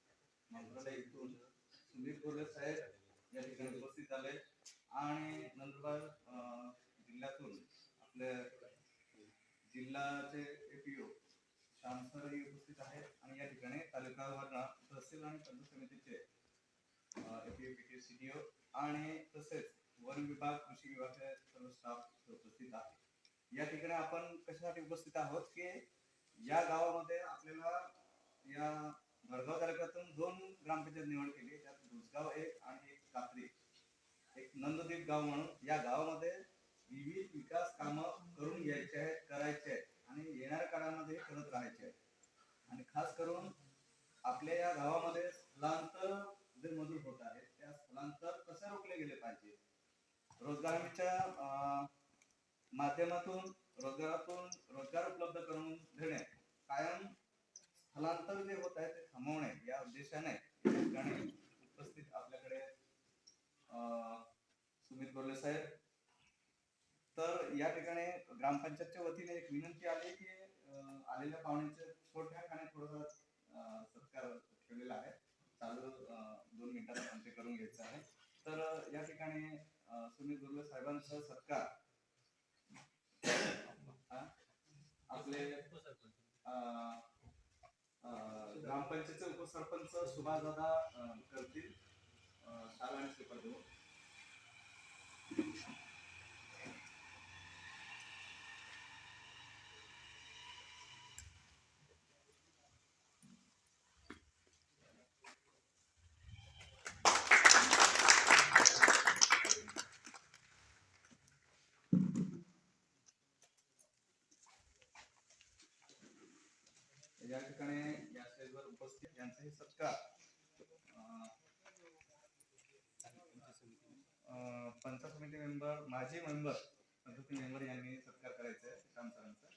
इथून सुधीर कोल्हे साहेब या ठिकाणी उपस्थित झाले आणि नंदुरबार अं, जिल्ह्यातून आपल्या जिल्ह्याचे एपीओ श्याम सर हे उपस्थित आहेत आणि या ठिकाणी तालुकावर तहसील आणि पंचायत समितीचे सीडीओ आणि तसेच वन विभाग कृषी विभागाचे सर्व स्टाफ उपस्थित आहे या ठिकाणी आपण कशासाठी उपस्थित आहोत की या गावामध्ये आपल्याला या भडगाव तालुक्यातून दोन ग्रामपंचायत निवड केली. त्यात भुसगाव एक आणि एक कात्री एक. नंददीप गाव म्हणून या गावामध्ये विविध विकास कामं करून घ्यायचे आहेत करायचे आहेत आणि येणाऱ्या काळामध्ये करत राहायचे आहेत. आणि खास करून आपल्या या गावामध्ये स्थलांतर मजूर होत आहेत. त्या स्थलांतर कसे रोखले गेले पाहिजे? रोजगार अं, माध्यमातून रोजगारातून रोजगार उपलब्ध करून देणे कायम स्थलांतर जे होत आहे ते थांबवणे या उद्देशाने ठिकाणी उपस्थित आपल्याकडे अं, सुमित बोरले साहेब. तर या ठिकाणी ग्रामपंचायतच्या वतीने एक विनंती आली की आलेल्या पाहुण्यांचे छोट्या खाणे थोडासा सत्कार ठेवलेला आहे. चालू अं, दोन मिनिटात आपण ते करून घ्यायचं आहे. तर या ठिकाणी सुनील सुमित बोर्ले साहेबांचा सत्कार आपले ग्रामपंचायतचे उपसरपंच सुभाष दादा करतील. अं, शाल आणि श्रीफळ देऊ या ठिकाणी या स्टेजवर उपस्थित यांचे हे सत्कार. अं, पंचायत समिती मेंबर माजी मेंबर पंचायत मेंबर यांनी सत्कार करायचा आहे श्याम सरांचा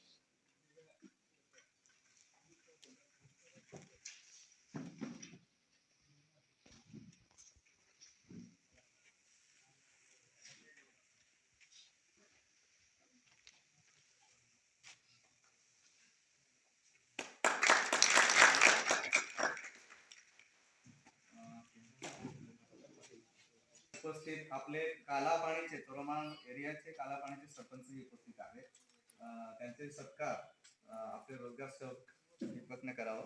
उपस्थित आपले कालापाणीचे तोरमान एरियाचे कालापाणीचे सरपंच उपस्थित आहेत. त्यांचे सत्कार आपले रोजगार सेवक दीपकने करावं.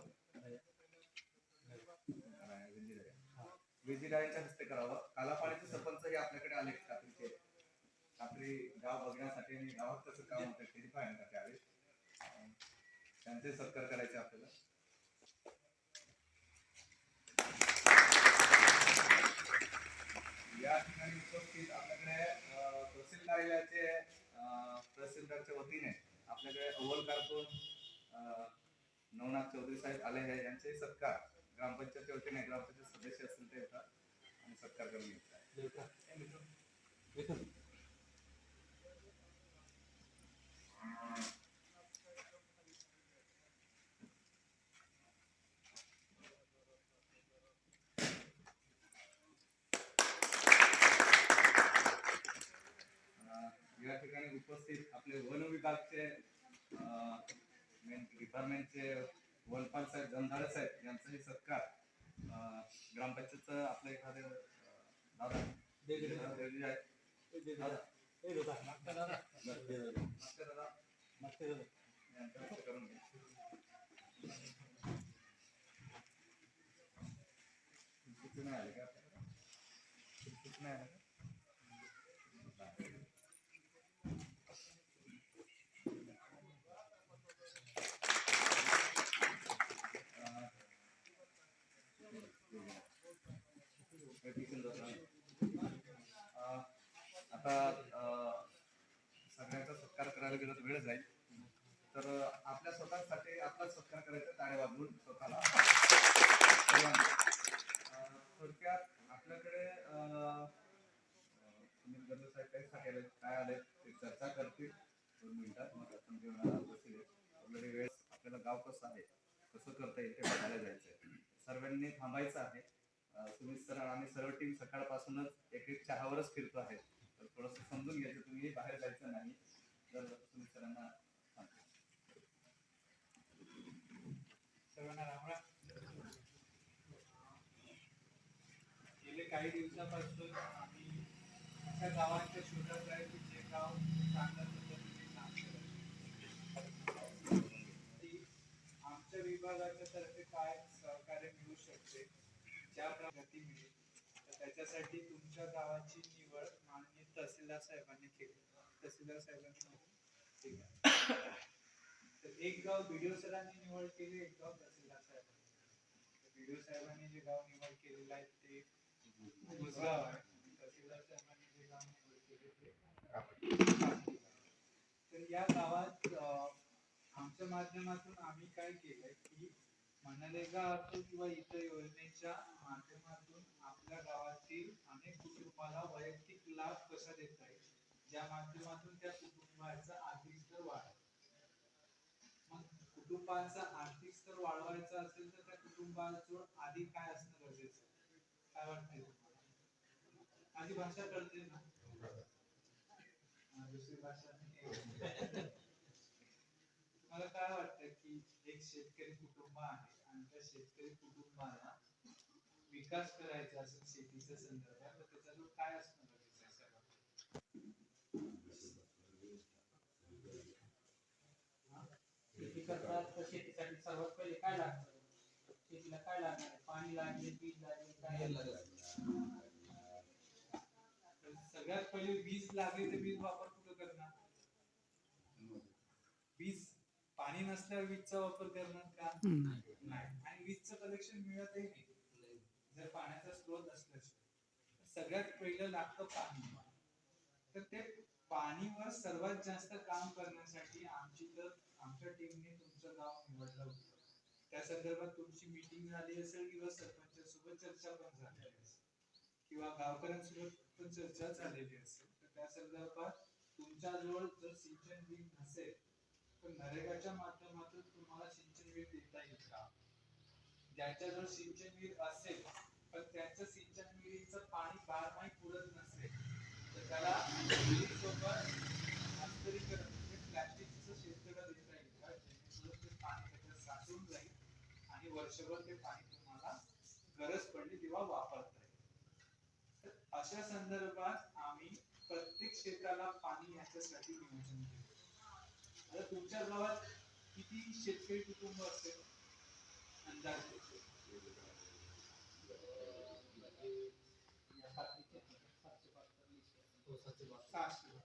विजिरायांच्या हस्ते करावं. कालापाणीचे सरपंच हे आपल्याकडे आले कात्रीचे कात्री गाव बघण्यासाठी आणि गावात कसं काम होतं ते पाहण्यासाठी आले त्यांचे सत्कार करायचे आपल्याला. या ठिकाणी उपस्थित आपल्याकडे अं, तहसील कार्यालयाचे अं, तहसीलदारच्या वतीने आपल्याकडे अव्वल कारकून नवनाथ चौधरी साहेब आले आहे. यांचे सत्कार ग्रामपंचायतच्या वतीने ग्रामपंचायत सदस्य असतील ते येतात आणि सत्कार करून घेतात अं, या ठिकाणी उपस्थित आपले वन विभागचे डिपार्टमेंटचे वनपाल साहेब जमधारे साहेब यांचाही सत्कार अं, ग्रामपंचायतचं आपलं एखादं दादा करून घ्या. किती नाही आले का आपल्याकडे? किती नाही आले का? अं, आता अं, सगळ्यांचा करायला तर वेळ जाईल. तर आपल्या स्वतःसाठी आपला सत्कार करायचा ताळे वाजवून स्वतःला. थोडक्यात आपल्याकडे सुनील गंध साहेब काही काय आले ते चर्चा करतील. दोन मिनिटात मग आपण जेवणाला बसले ऑलरेडी वेळ आपल्याला गाव कसं आहे कसं करता येईल ते बघायला जायचं आहे सर्वांनी थांबायचं आहे. तुम्ही सर आणि आम्ही सर्व टीम सकाळपासूनच एक एक चहावरच फिरतो आहे. तर थोडंसं समजून घ्यायचं तुम्ही बाहेर जायचं नाही. तर सरांना सर्वांना रामराम गेले काही दिवसापासून आम्ही अशा गावांच्या शोधात आहे की जे गाव चांगल्या पद्धतीने काम करत आमच्या विभागाच्या तर्फे काय सहकार्य मिळू शकते? ज्या प्रगती मिळेल त्याच्यासाठी तुमच्या गावाची निवड माननीय तहसीलदार साहेबांनी केली. तहसीलदार साहेबांना ठीक आहे. तर एक गाव बीडीओ सरांनी निवड केली एक गाव तहसीलदार साहेबांनी. बीडीओ साहेबांनी जे गाव निवड केलेलं आहे ते बुजगाव आहे. तहसीलदार साहेबांनी जे गाव निवड केले ते तर या गावात आमच्या माध्यमातून आम्ही काय केलंय की मनरेगा असो किंवा इतर योजनेच्या माध्यमातून आपल्या गावातील अनेक कुटुंबाला वैयक्तिक लाभ कसा देता येईल? ज्या माध्यमातून त्या कुटुंबाचा आर्थिक स्तर वाढ मग कुटुंबाचा आर्थिक स्तर वाढवायचा असेल तर त्या कुटुंबाचं आधी काय असणं गरजेचं काय वाटतंय आधी भाषा कळते ना. दुसरी भाषा मला तुम्हाला काय वाटतं की एक शेतकरी कुटुंब आहे आणि त्या शेतकरी कुटुंबाला विकास करायचा असेल शेतीच्या संदर्भात तर त्याच्याजवळ काय असणार शेती करतात तर शेतीसाठी सर्वात पहिले काय लागतं? शेतीला काय लागणार? पाणी नसल्यावर बीज काय सगळ्यात पहिले वीज लागली तर वीज वापर कुठं करणार? वीज पाणी नसल्यावर वीजचा वापर करणार का? नाही. आणि वीजचं कनेक्शन मिळतही नाही. जर पाण्याचा स्रोत असल्याशिवाय. सगळ्यात पहिलं लागतं पाणी. तर ते पाणीवर सर्वात जास्त काम करण्यासाठी आमची तर आमच्या टीमने तुमचं गाव निवडलं होतं. त्या संदर्भात तुमची मीटिंग झाली असेल किंवा सरपंचासोबत चर्चा पण झाली असेल. किंवा गावकऱ्यांसोबत पण चर्चा झालेली असेल. तर त्या संदर्भात तुमच्याजवळ जर सिंचन विहीर नसेल तर नरेगाच्या माध्यमातून तुम्हाला सिंचन विहीर देता येईल का? ज्यांच्याजवळ सिंचन विहीर असेल पण त्यांचं सिंचन विहिरीचं पाणी बारमाही पुरत नसेल त्याला हस्तांतरीकरण म्हणजे प्लॅस्टिकचं देता येईल जेणेकरून ते पाणी त्याच्यात जाईल आणि वर्षभर ते पाणी तुम्हाला गरज पडली तेव्हा वापरता येईल तर अशा संदर्भात आम्ही प्रत्येक क्षेत्राला पाणी याच्यासाठी नियोजन केलं आता तुमच्या गावात किती शेतकरी कुटुंब असेल? अंदाजे या सातशे सातशे बहात्तर वीस. सहाशे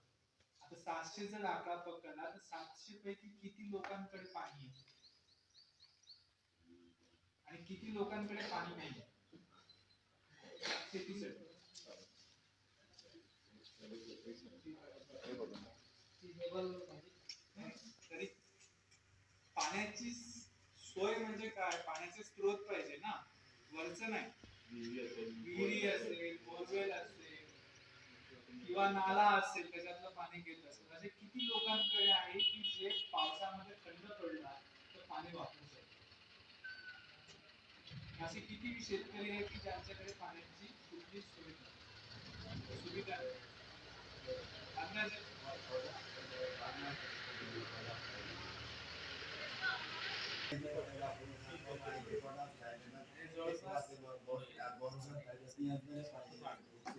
आता सातशे जर आकडा पकडला तर सातशे पैकी किती लोकांकडे पाणी आहे? आणि किती लोकांकडे पाणी नाही शेतीसाठी. म्हणजे तरी पाण्याची सोय म्हणजे काय? पाण्याचे स्रोत पाहिजे ना. वरच नाही. विहिरी असेल बोरवेल असेल. किंवा नाला असेल त्याच्यातलं पाणी घेत असेल असे किती लोकांकडे आहे की जे पावसामध्ये थंड पडला तर पाणी वापरू शकतात असे किती शेतकरी आहेत की ज्यांच्याकडे पाण्याची कुठली सुविधा सुविधा? अंदाजे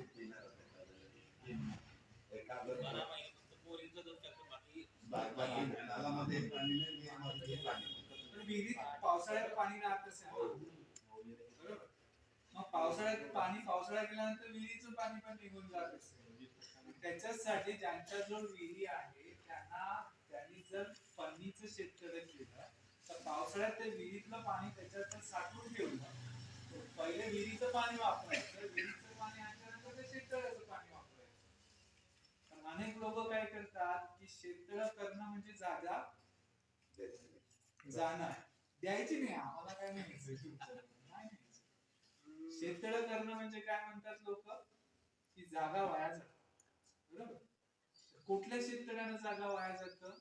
विहिरीत पावसाळ्यात पाणी राहत असेल बरोबर मग पावसाळ्यात पाणी पावसाळ्यात गेल्यानंतर विहिरीचं पाणी पण निघून जात असेल त्याच्यासाठी त्याच्यासाठी ज्यांच्याजवळ विहिरी आहे त्यांना त्यांनी जर पन्नीचं शेतकरी केलं तर पावसाळ्यात ते विहिरीतलं पाणी त्याच्यात साठवून ठेवलं पहिले विहिरीचं पाणी वापरायचं. विहिरीचं पाणी आणल्यानंतर ते शेतकऱ्याचं अनेक लोक काय करतात की शेततळ करणं म्हणजे जागा जाणार. द्यायची नाही आम्हाला काय नाही घ्यायचं शेततळ करणं म्हणजे काय म्हणतात लोक? की जागा वाया जात. बरोबर? कुठल्या शेततळ्यानं जागा वाया जात?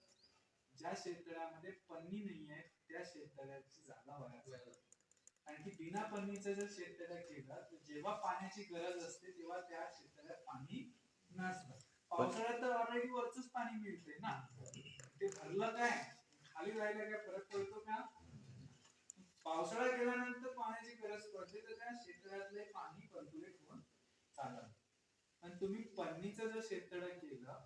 ज्या शेततळ्यामध्ये पन्नी नाही आहे त्या शेततळ्याची जागा वाया जाते. कारण की बिना पन्नीचं जर शेततळ्या केलं तर जेव्हा पाण्याची गरज असते तेव्हा त्या शेततळ्यात पाणी नसतं. पावसाळ्यात तर ऑलरेडी वरच पाणी मिळते ना. ते भरलं काय? खाली राहिलं काय फरक पडतो का? पावसाळा गेल्यानंतर पाण्याची गरज पडते तर त्या शेततळ्यातले पाणी पर्क्युलेट होऊन चालत. आणि तुम्ही पन्नीचं जर शेततळ केलं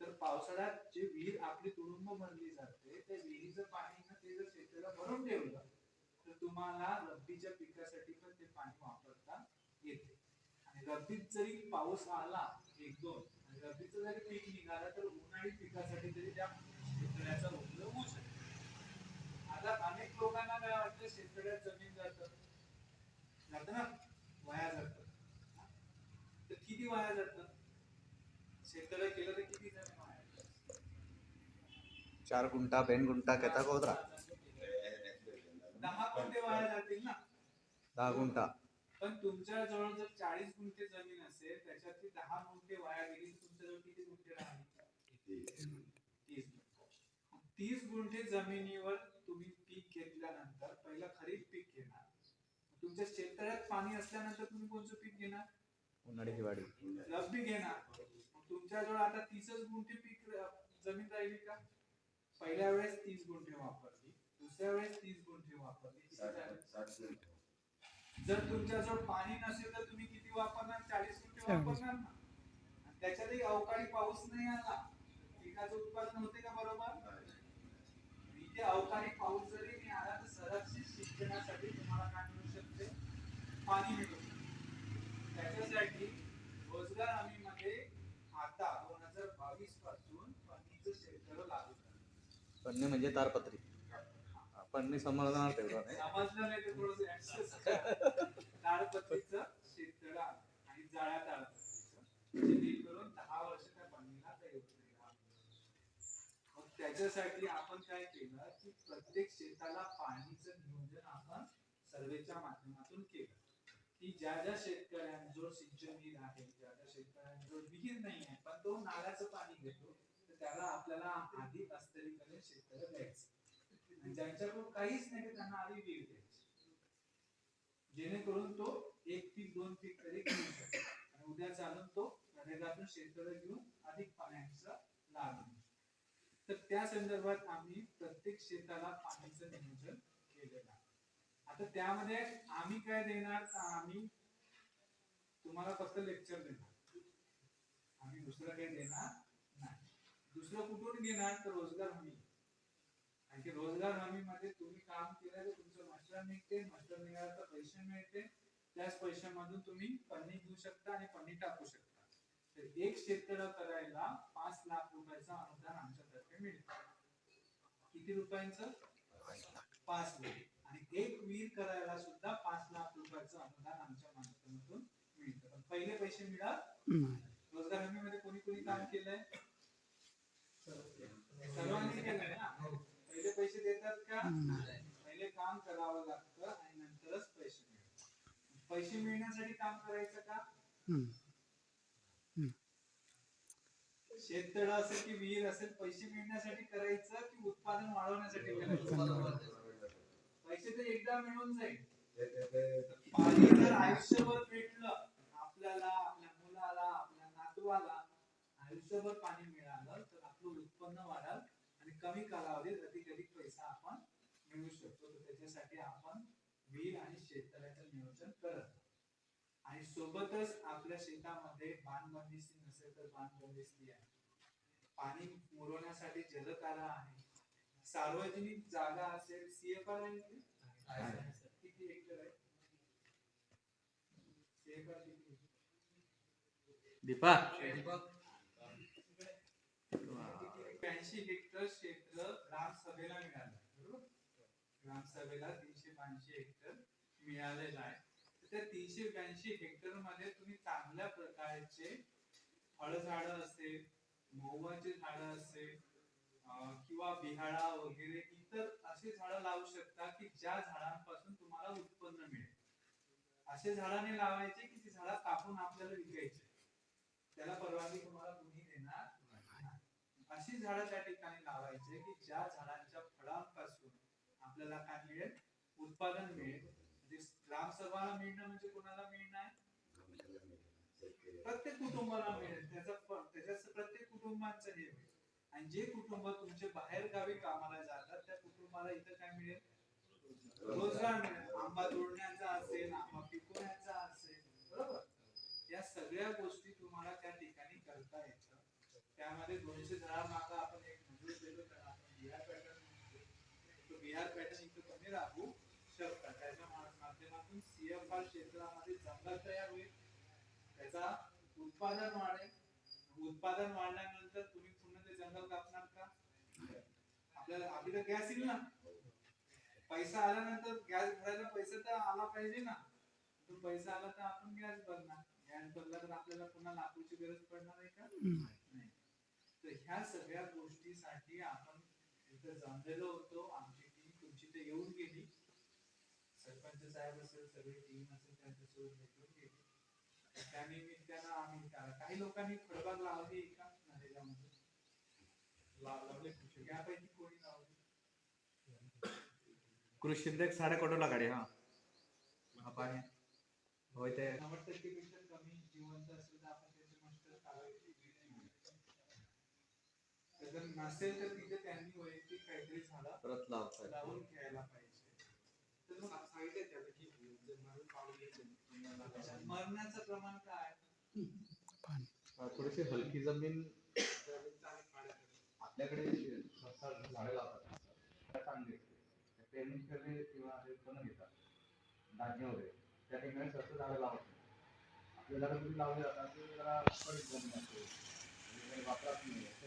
तर पावसाळ्यात जे विहीर आपली तुडुंब भरली जाते त्या विहिरीचं पाणी ना ते जर शेततळं भरून ठेवलं तर तुम्हाला रब्बीच्या पिकासाठी पण ते पाणी वापरता येते. आणि रब्बीत जरी पाऊस आला एक दोन रब्बीचं जरी पीक निघालं तर उन्हाळी पिकासाठी तरी त्या शेततळ्याचा उपयोग होऊ शकतो. आता अनेक लोकांना काय वाटतं शेतकऱ्यात जमीन जात. जात ना? वाया जात. तर किती वाया जात? शेतकऱ्या केलं तर किती जमीन वाया जातं? चार गुंठा बेन गुंठा कहता को उतरा दहा गुंठे वाया जातील ना? दहा गुंठा. पण तुमच्या जवळ जर चाळीस गुंठे जमीन असेल त्याच्यातली दहा गुंठे वाया गेली तुमच्याजवळ किती गुंठे तीस गुंठे. जमिनीवर तुम्ही पीक घेतल्यानंतर पहिलं खरीप पीक घेणार. तुमच्या शेततळ्यात पाणी असल्यानंतर तुम्ही कोणतं पीक घेणार? उन्हाळी हिवाळी. रब्बी घेणार. तुमच्याजवळ आता तीसच गुंठे पीक जमीन राहिली का? पहिल्या वेळेस तीस गुंठे वापरली दुसऱ्या वेळेस तीस गुंठे वापरली? जर तुमच्याजवळ पाणी नसेल तर तुम्ही किती वापरणार? चाळीस गुंठे वापरणार ना. आणि त्याच्यातही अवकाळी पाऊस नाही आला. पिकाचं उत्पादन होते का बरोबर? इथे अवकाळी पाऊस जरी नाही आला तर संरक्षित शिक्षणासाठी तुम्हाला काय मिळू शकते? पाणी मिळू शकते. त्याच्यासाठी रोजगार हमी मध्ये आता दोन हजार बावीसपासून पाणीचं क्षेत्र लागू झालं. पन्नी म्हणजे तारपत्री. पन्नी समजणार तेवढं नाही नाही तर दहा वर्ष त्या पाणीला मग त्याच्यासाठी आपण काय केलं की प्रत्येक शेताला पाणीचं नियोजन आपण सर्वेच्या माध्यमातून केलं. की ज्या ज्या शेतकऱ्यांजवळ सिंचन विहीर आहे ज्या ज्या शेतकऱ्यांजवळ विहीर नाही आहे पण तो नाल्याचं पाणी घेतो तर त्याला आपल्याला आधी अस्तरीकरण शेतकऱ्या द्यायचं. आणि ज्यांच्याकडून काहीच नाही त्यांना आधी वीर द्यायची जेणेकरून तो एक पीक दोन पीक तरी घेऊ शकतो. आणि उद्या चालून तो रेगातून शेतकरी घेऊन अधिक पाण्याचा लाभ घेऊ तर त्या संदर्भात आम्ही प्रत्येक शेताला पाण्याचं नियोजन केलेलं आहे. आता त्यामध्ये आम्ही काय देणार तर आम्ही तुम्हाला फक्त लेक्चर देणार? आम्ही दुसरं काही देणार नाही. दुसरं कुठून घेणार? तर रोजगार हमी. की रोजगार हमी मध्ये तुम्ही काम केलं तर तुमचं मास्टर निघते मास्टर निघाला तर पैसे मिळते. त्याच पैशामधून तुम्ही पन्नी घेऊ शकता आणि पन्नी टाकू शकता. तर एक शेततळ करायला पाच लाख रुपयाचं अनुदान आमच्यातर्फे मिळतं. किती रुपयांचं? पाच लाख. आणि एक विहीर करायला सुद्धा पाच लाख रुपयाचं अनुदान आमच्या माध्यमातून मिळतं. पण पहिले पैसे मिळत रोजगार हमी मध्ये कोणी कोणी काम केलंय? सर्वांनी केलंय ना? पैसे देतात का? पहिले काम करावं लागतं आणि नंतरच पैसे मिळतात. पैसे मिळण्यासाठी काम करायचं का? शेततळ असेल की विहीर असेल पैसे मिळण्यासाठी करायचं की उत्पादन वाढवण्यासाठी करायचं? पैसे तर एकदा मिळून जाईल. पाणी जर आयुष्यभर भेटलं आपल्याला आपल्या मुलाला आपल्या नातवाला आयुष्यभर पाणी मिळालं तर आपलं उत्पन्न वाढाल. कमी कालावधीत अधिक अधिक पैसा आपण मिळवू शकतो. तर त्याच्यासाठी आपण विहीर आणि शेततळ्याचं नियोजन करत आहोत. आणि सोबतच आपल्या शेतामध्ये बांधबंदिस्ती नसेल तर बांधबंदिस्ती आहे. पाणी मुरवण्यासाठी जलतारा आहे. सार्वजनिक जागा असेल सीएफआर आहे? किती हेक्टर आहे? CFR किती? आहे? दीपक. ऐंशी हेक्टर क्षेत्र ग्रामसभेला मिळालं बरोबर? ग्रामसभेला तीनशे ब्याऐंशी हेक्टर मिळालेलं आहे त्या तीनशे ब्याऐंशी हेक्टरमध्ये तुम्ही चांगल्या प्रकारचे फळझाडं असेल मोहवाचे झाड असेल किंवा बिहाळा वगैरे इतर असे झाड लावू शकता की ज्या झाडांपासून तुम्हाला उत्पन्न मिळेल. असे झाडाने लावायचे की ती झाडं कापून आपल्याला विकायचे. त्याला परवानगी तुम्हाला अशी झाडं त्या ठिकाणी लावायचे की ज्या झाडांच्या फळांपासून आपल्याला काय मिळेल? उत्पादन मिळेल. म्हणजे ग्रामसभाला मिळणं म्हणजे कोणाला मिळणार? प्रत्येक कुटुंबाला मिळेल. त्याचा त्याच्या प्रत्येक कुटुंबाचं हे मिळेल. आणि जे कुटुंब तुमचे बाहेर गावी कामाला जातात त्या कुटुंबाला इथं काय मिळेल? रोजगार मिळेल. आंबा तोडण्याचा असेल आंबा पिकवण्याचा असेल बरोबर? या सगळ्या गोष्टी तुम्हाला त्या ठिकाणी करता येतात त्यामध्ये दोनशे दहा मागा आपण एक मंजूर केलो तर आपण बिहार पॅटर्न तो बिहार पॅटर्न इथं कमी राबू शकता. त्याच्या मा- माध्यमातून सीएफआर क्षेत्रामध्ये जंगल तयार होईल. त्याचा उत्पादन वाढेल. उत्पादन वाढल्यानंतर तुम्ही पुन्हा ते जंगल कापणार का? आपल्याला आपल्याला गॅस येईल ना. पैसा आल्यानंतर गॅस भरायला पैसा तर आला पाहिजे ना. तो पैसा आला तर आपण गॅस भरणार. गॅस भरला तर आपल्याला पुन्हा लाकूची गरज पडणार आहे का? तर ह्या सगळ्या गोष्टीसाठी आपण इथं जमलेलो होतो. आमची टीम तुमची ते येऊन गेली. सरपंच साहेब असेल सगळी टीम असेल त्यांच्यासोबत भेटून गेली. त्या निमित्तानं आम्ही काही लोकांनी फळबाग लावली एका नरेगामध्ये. लावले यापैकी कोणी लावली? कृषी साडे कोटोला गाडी हा. हा पाणी होय ते. नव्वद टक्केपेक्षा कमी जिवंत असेल. जर नसेल तर तिथे त्यांनी वैयक्तिक काहीतरी झाडं परत लावतात लावून घ्यायला पाहिजे. तर मग मरण्याचं प्रमाण काय? थोडीशी हलकी जमीन आपल्याकडे झाडे लावतात त्या चांगली. पेरणी केले किंवा हे उत्पन्न घेतात. धान्य वगैरे त्या ठिकाणी सहसा झाडं लावत नाही. आपल्या झाडं तुम्ही लावले जातात ते जरा पडीक जमीन असते म्हणजे काही वापरात नाही अशा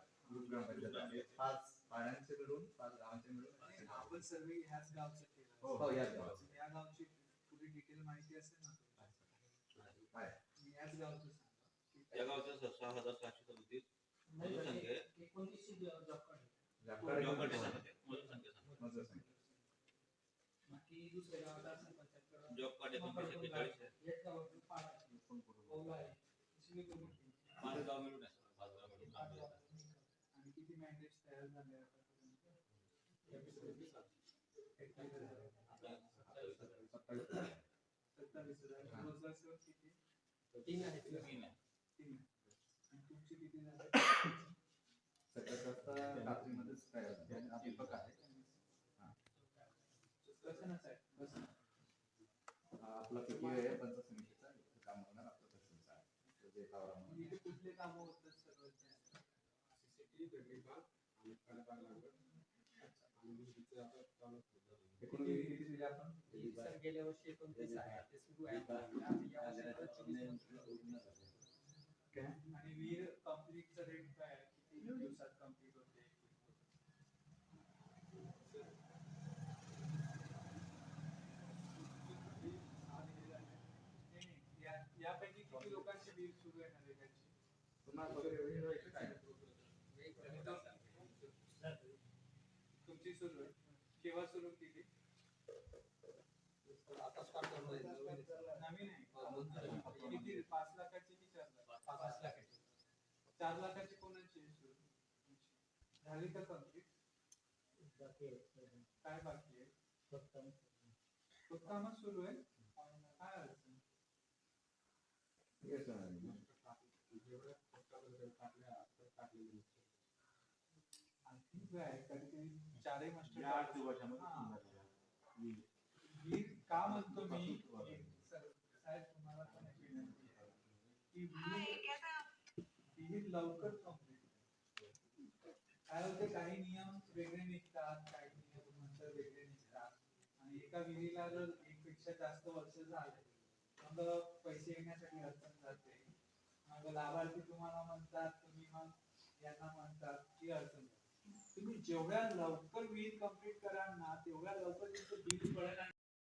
ग्रामपंचायत आहे. पाच पाड्यांचे मिळून पाच गावांचे मिळून आपण सर्वे ह्याच गावचं केलं हो हो याच गावाचे या गावची पुरी डिटेल माहिती असेल ना. मी याच गावचं सांगा या गावचं सहा हजार सहाशे सदतीस मजूर संख्या आहे. कार्ड आहे. सांगते, मजूर संख्या सांगते. मजूर संख्या. बाकी दुसऱ्या असेल पंचायत जॉब कार्ड आहे एक आहे, ठेवली. पाच गाव मिळून आहे पाच गाव मिळून पाच आम्ही गावात. आणि किती मॅन्डेट तयार झाले सत्तावीस हजार. रोजगार किती तीन आहे. तीन आहे. म्हणजे तीन आणि तुमची किती झाले सगळ्यात जास्त कात्रीमध्येच तयार दीपक आहे कसं आहे कसं आपला पीपी आहे पंचायत काम करणार आपलं तहसीलचा आहे इथे कुठले काम होतात सर्वात जास्त एकूण किती किती दिले आपण सर गेल्या वर्षी एकोणतीस आहे ते सुरू आहे या आणि वीर रेट काय आहे किती दिवसात होते नाही, यापैकी किती लोकांचे वीर सुरू आहे नरेगाची वगैरे काय सुरू आहे. केव्हा सुरू केली आता start करणार आहे. नवीन आहे. किती? पाच लाखाची की चार लाख पाच लाख आहे. चार लाखाची कोणाची आहे सुरू झाली का कंप्लीट बाकी आहे. काय बाकी आहे? फक्त खूप कामच सुरू आहे? काय अडचण? येस आहे. आणखी काय? आहे? चारही मास्टर या आठ हा. आहे. वीर का म्हणतो मी साहेब तुम्हाला पण एक विनंती आहे की वीर लवकर कंप्लीट काय होते काही नियम वेगळे निघतात काही नियम नंतर वेगळे निघतात आणि एका विहिरीला जर एक पेक्षा जास्त वर्ष झाले मग पैसे येण्यासाठी अडचण जाते मग लाभार्थी तुम्हाला म्हणतात तुम्ही मग यांना म्हणतात की अडचण. तुम्ही जेवढ्या लवकर विहीर कंप्लीट कराल ना तेवढ्या लवकर तुमचं बिल कळेल आणि